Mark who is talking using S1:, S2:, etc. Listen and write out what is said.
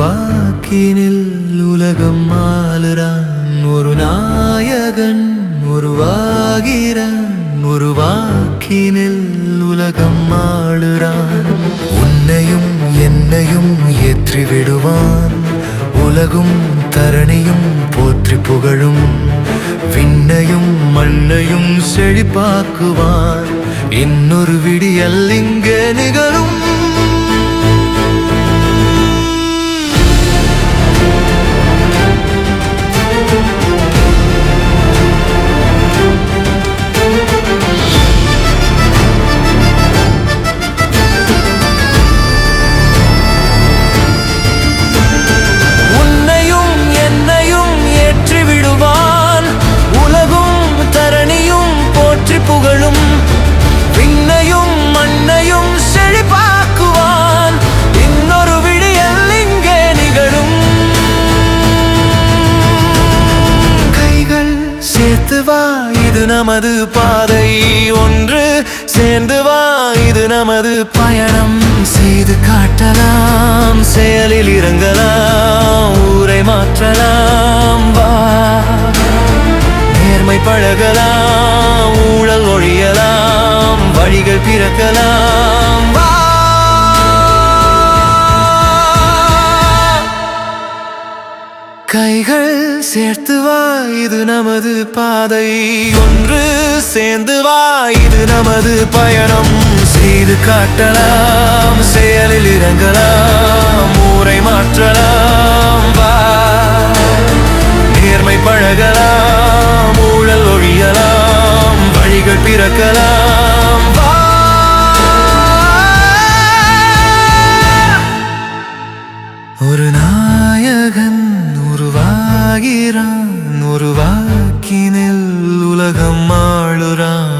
S1: வாக்கினில் உலகம் மாலுறான் ஒரு நாயகன் உருவாகிறான். ஒரு வாக்கினில் உலகம் மாளுறான் உன்னையும் என்னையும் ஏற்றி விடுவான் உலகும் தரணியும் போற்றி புகழும். விண்ணையும் மண்ணையும் செழிப்பாக்குவான். இன்னொரு விடியல் இங்கே நிகழும். நமது பாதை ஒன்று சேர்ந்து வா. இது நமது பயணம். செய்து காட்டலாம். செயலில் இறங்கலாம். ஊரை மாற்றலாம். வா. நேர்மை பழகலாம். ஊழல் ஒழியலாம். வழிகள் பிறக்கலாம். கைகள் சேர்த்து வா இது நமது பாதை. ஒன்று சேர்ந்து வா இது நமது பயணம். செய்து காட்டலாம் செயலில் இறங்கலாம். உருவாகிறான் ஒரு வாக்கினில் உலகம் ஆளுறான்